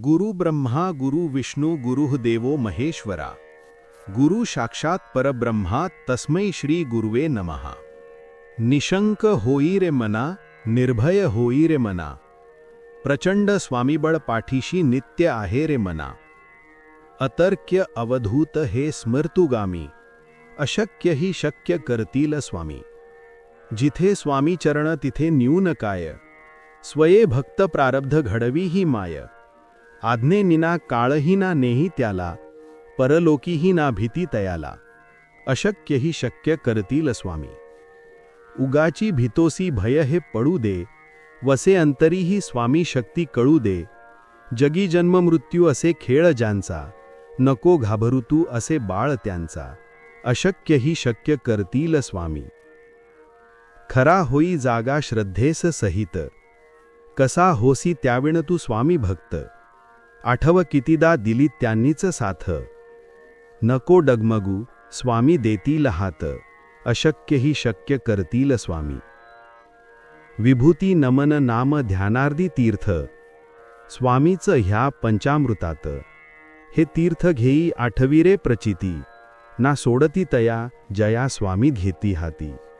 गुरु ब्रह्मा गुरु विष्णू गुरुः देवो महेश्वरा। गुरु साक्षात परब्रह्मा तस्मै श्री गुरुवे नमः। निशंक होई रे मना निर्भय होई रे मना। प्रचंड स्वामीबळ पाठीशी नित्य आहे रे मना। अतर्क्य अवधूत हे स्मर्तुगामी अशक्य ही शक्य करतील स्वामी। जिथे स्वामी चरण तिथे न्यून काय। स्वये भक्त प्रारब्ध घडवी ही माय। आज्ञेनिना काळही ना नेही त्याला परलोकीही ना भीती तयाला अशक्यही शक्य करतील स्वामी. उगाची भितोसी भय हे पडू दे वसे अंतरीही स्वामी शक्ती कळू दे जगी जन्म मृत्यू असे खेळ ज्यांचा नको घाबरू तू असे बाळ त्यांचा अशक्यही शक्य करतील स्वामी. खरा होई जागा श्रद्धेस सहित कसा होसी त्याविण तू स्वामी भक्त आठव कितीदा दिली त्यांनीच साथ. नको डगमगू स्वामी देतील हात. अशक्यही शक्य करतील स्वामी. विभूती नमन नाम ध्यानार्दी तीर्थ. स्वामीचं ह्या पंचामृतात. हे तीर्थ घेई आठवीरे प्रचिती. ना सोडती तया जया स्वामी घेती हाती.